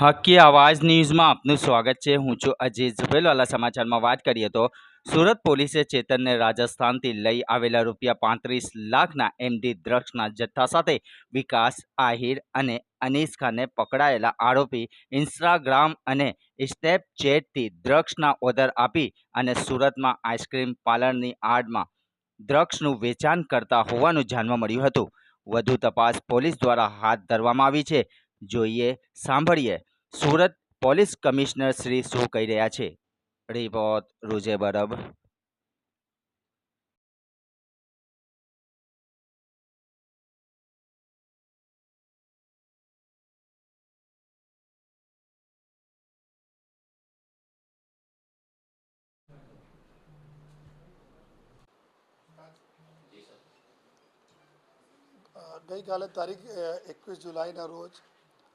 હકી આવાજ ન્યૂઝમાં આપનું સ્વાગત છે. હું છું અજીત ઝુબેલવાલા સમાચારમાં વાત કરીએ તો સુરત પોલીસે ચેતનને રાજસ્થાનથી લઈ આવેલા રૂપિયા પાંત્રીસ લાખના એમડી ડ્રગ્સના જથ્થા સાથે વિકાસ, આહિર અને અનીસ ખાને પકડાયેલા આરોપી ઇન્સ્ટાગ્રામ અને સ્નેપચેટથી ડ્રગ્સના ઓર્ડર આપી અને સુરતમાં આઈસ્ક્રીમ પાર્લરની આડમાં ડ્રગ્સનું વેચાણ કરતા હોવાનું જાણવા મળ્યું હતું. વધુ તપાસ પોલીસ દ્વારા હાથ ધરવામાં આવી છે. જોઈએ, સાંભળીએ. સુરત પોલીસ કમિશનર શ્રી શું કહી રહ્યા છે રિપોર્ટ રૂજે બરબ અ, ગઈકાલે તારીખ એકવીસ જુલાઈના રોજ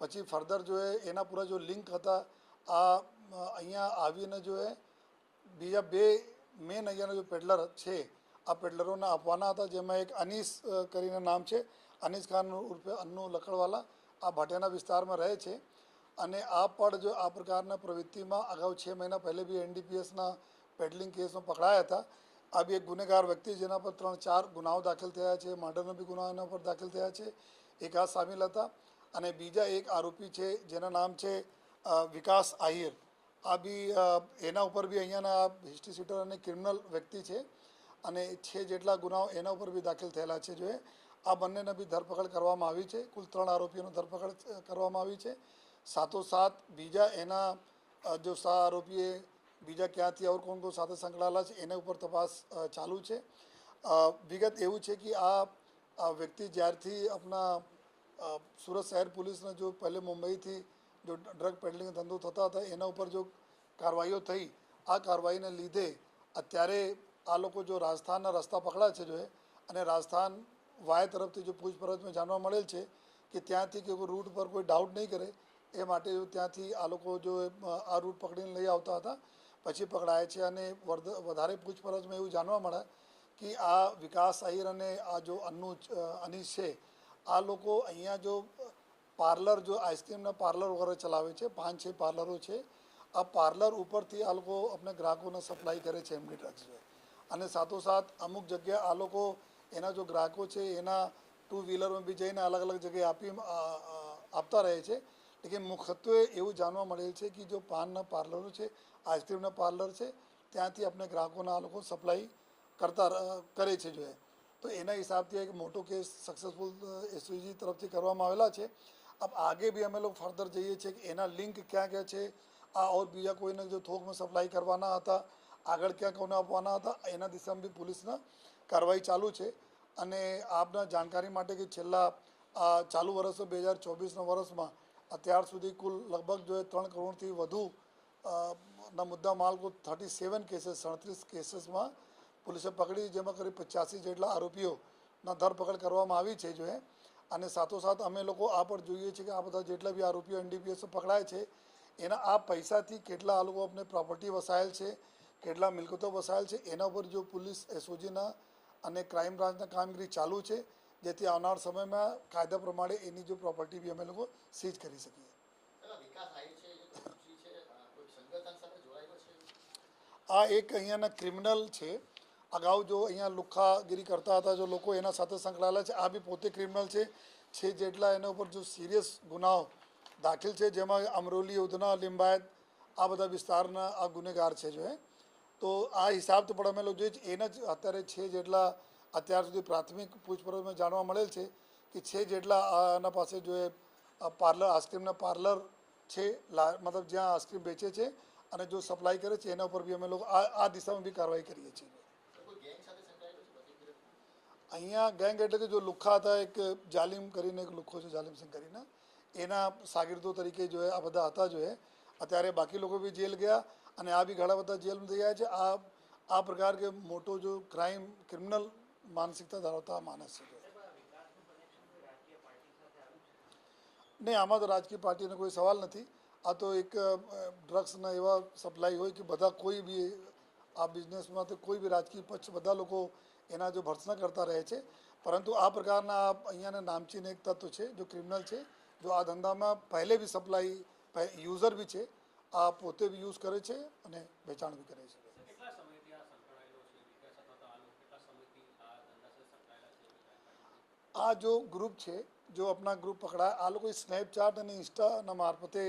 પછી ફર્ધર જો એ, એના પૂરા જો લિંક હતા, આ, અહીંયા આવીને જો એ, બીજા બે મેન અહીંયાના જો પેડલર છે, આ પેડલરોને આપવાના હતા, જેમાં એક અનીસ કરીને નામ છે, અનીસ ખાન ઉર્ફે અન્નુ લકડવાલા આ ભાટિયાના વિસ્તારમાં રહે છે. અને આ પણ જો આ પ્રકારના પ્રવૃત્તિમાં અગાઉ છ મહિના પહેલે બી એનડીપીએસના પેડલિંગ કેસમાં પકડાયા હતા. આ બી એક ગુનેગાર વ્યક્તિ જેના પર ત્રણ ચાર ગુનાઓ દાખલ થયા છે, મર્ડરના બી ગુનાઓ એના પર દાખલ થયા છે. એક આ સામેલ હતા. અને બીજા એક આરોપી છે, જેના નામ છે વિકાસ આહિર. આ બી એના ઉપર બી અહીંયાના હિસ્ટ્રી સીટર અને ક્રિમિનલ વ્યક્તિ છે અને છે જેટલા ગુનાઓ એના ઉપર બી દાખલ થયેલા છે જોએ આ બંનેને બી ધરપકડ કરવામાં આવી છે. કુલ ત્રણ આરોપીઓની ધરપકડ કરવામાં આવી છે. સાથોસાથ બીજા એના જો સા આરોપીએ બીજા ક્યાંથી ઓર કોણ કોણ સાથે સંકળાયેલા છે, એના ઉપર તપાસ ચાલુ છે. વિગત એવું છે કે આ વ્યક્તિ જ્યારથી આપણા સુરત શહેર પોલીસને જો પહેલે મુંબઈથી જો ડ્રગ પેડલિંગ ધંધો થતા હતા, એના ઉપર જો કાર્યવાહીઓ થઈ, આ કાર્યવાહીને લીધે અત્યારે આ લોકો જો રાજસ્થાનના રસ્તા પકડાય છે જો અને રાજસ્થાન વાય તરફથી જો પૂછપરછમાં જાણવા મળેલ છે કે ત્યાંથી કે રૂટ પર કોઈ ડાઉટ નહીં કરે, એ માટે જો ત્યાંથી આ લોકો જો આ રૂટ પકડીને લઈ આવતા હતા. પછી પકડાયા છે અને વધારે પૂછપરછમાં એવું જાણવા મળે કે આ વિકાસ આહિર અને આ જો અન્નુ અનીશ છે આ લોકો અહીંયા જો પાર્લર, જો આઈસ્ક્રીમના પાર્લર વગેરે ચલાવે છે, પાંચ, છ પાર્લરો છે, આ પાર્લર ઉપરથી આ લોકો આપણે ગ્રાહકોને સપ્લાય કરે છે એમની ડ્રગ્સ અને સાથોસાથ અમુક જગ્યાએ આ લોકો એના જો ગ્રાહકો છે, એના ટુ વ્હીલરમાં બી જઈને અલગ અલગ જગ્યાએ આપી આપતા રહે છે. લેકિન મુખ્યત્વે એવું જાણવા મળેલ છે કે જો પાનના પાર્લરો છે આઈસ્ક્રીમના પાર્લર છે, ત્યાંથી આપણે ગ્રાહકોના આ લોકો સપ્લાય કરતા કરે છે જો એ. તો એના હિસાબથી એક મોટો કેસ સક્સેસફુલ એસઓજી તરફથી કરવામાં આવેલા છે. અબ આગે બી અમે લોકો ફર્ધર જઈએ છીએ કે એના લિંક ક્યાં ક્યાં છે, આ ઓર બીજા કોઈને જો થોકમાં સપ્લાય કરવાના હતા, આગળ ક્યાં કોને આપવાના હતા, એના દિશામાં બી પોલીસના કાર્યવાહી ચાલુ છે. અને આપના જાણકારી માટે કે છેલ્લા ચાલુ વર્ષ બે હજાર ચોવીસના વર્ષમાં અત્યાર સુધી કુલ લગભગ જો એ ત્રણ કરોડથી વધુ ના મુદ્દા માલ કુલ થર્ટી સેવન કેસીસ સડત્રીસ કેસીસમાં પોલીસે પકડી જેમાં કરી પચાસી જેટલા આરોપીઓના ધરપકડ કરવામાં આવી છે જો અને સાથોસાથ અમે લોકો આ પણ જોઈએ છીએ કે આ બધા જેટલા બી આરોપીઓ એનડીપીએસ પકડાય છે એના આ પૈસાથી કેટલા આ લોકો આપણે પ્રોપર્ટી વસાયેલ છે કેટલા મિલકતો વસાયેલ છે એના ઉપર જો પોલીસ એસઓજીના અને ક્રાઇમ બ્રાન્ચના કામગીરી ચાલુ છે જેથી આવનાર સમયમાં કાયદા પ્રમાણે એની જો પ્રોપર્ટી બી અમે લોકો સીઝ કરી શકીએ. આ એક અહીંયાના ક્રિમિનલ છે અગાઉ જો અહીંયા લુખ્ખાગીરી કરતા હતા, જો લોકો એના સાથે સંકળાયેલા છે, આ બી પોતે ક્રિમિનલ છે. છે જેટલા એના ઉપર જો સિરિયસ ગુનાઓ દાખલ છે, જેમાં અમરોલી, ઉધના, લિંબાયત, આ બધા વિસ્તારના આ ગુનેગાર છે જો એ તો આ હિસાબ તો પણ અમે લોકો જોઈએ એના જ અત્યારે છે જેટલા અત્યાર સુધી પ્રાથમિક પૂછપરછમાં જાણવા મળેલ છે કે છે જેટલા આના પાસે જો એ પાર્લર, આઈસ્ક્રીમના પાર્લર છે મતલબ જ્યાં આઈસ્ક્રીમ વેચે છે અને જો સપ્લાય કરે છે, એના ઉપર બી અમે લોકો આ આ દિશામાં બી કાર્યવાહી કરીએ છીએ તો કોઈ ગેંગ સાથે સંકળાયેલો છે બધી પીરિયડમાં અહીંયા ગેંગ એટલે કે જો લુખ્ખા હતા એક જાલિમ કરીને એક લુખ્ખો છે, જાલિમ સિંહ કરીને, એના સાગીરદો તરીકે જો આ બધા હતા જો અત્યારે બાકી લોકો બી જેલ ગયા અને આ બી ઘણા બધા જેલમાં થઈ ગયા છે. આ આ પ્રકાર કે મોટો જો ક્રાઇમ ક્રિમિનલ માનસિકતા ધરાવતા માણસ છે. નહીં, આમાં તો રાજકીય પાર્ટીનો કોઈ સવાલ નથી. આ તો એક ડ્રગ્સના એવા સપ્લાય હોય કે બધા કોઈ બી આ બિઝનેસમાં તો કોઈ બી રાજકીય પક્ષ, બધા લોકો એના જો ભર્સના કરતા રહે છે. પરંતુ આ પ્રકારના અહીંયાના નામચીન એક તત્વ છે જો ક્રિમિનલ છે જો આ ધંધામાં પહેલે બી સપ્લાય યુઝર બી છે આ પોતે બી યુઝ કરે છે અને વેચાણ બી કરે છે. આ જો ગ્રુપ છે જો આપણા ગ્રુપ પકડાય આ લોકો સ્નેપચેટ અને ઇન્સ્ટાના મારફતે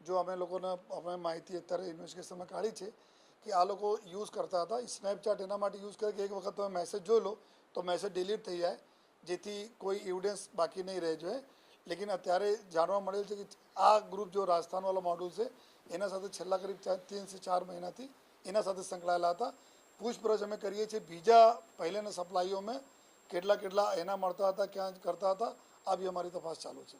જો અમે લોકોને અમે માહિતી અત્યારે ઇન્વેસ્ટિગેશનમાં કાઢી છે કે આ લોકો યુઝ કરતા હતા. સ્નેપચેટ એના માટે યુઝ કરે કે એક વખત તમે મેસેજ જોઈ લો તો મેસેજ ડિલીટ થઈ જાય, જેથી કોઈ એવિડન્સ બાકી નહીં રહે જોઈએ. લેકિન અત્યારે જાણવા મળેલ છે કે આ ગ્રુપ જો રાજસ્થાનવાળો મોડ્યુલ છે, એના સાથે છેલ્લા કરીબ ત્રણથી ચાર મહિનાથી એના સાથે સંકળાયેલા હતા. પૂછપરછ અમે કરીએ છીએ. બીજા પહેલેના સપ્લાઈઓમાં કેટલા કેટલા એના મળતા હતા, ક્યાં કરતા હતા, આ બી અમારી તપાસ ચાલુ છે.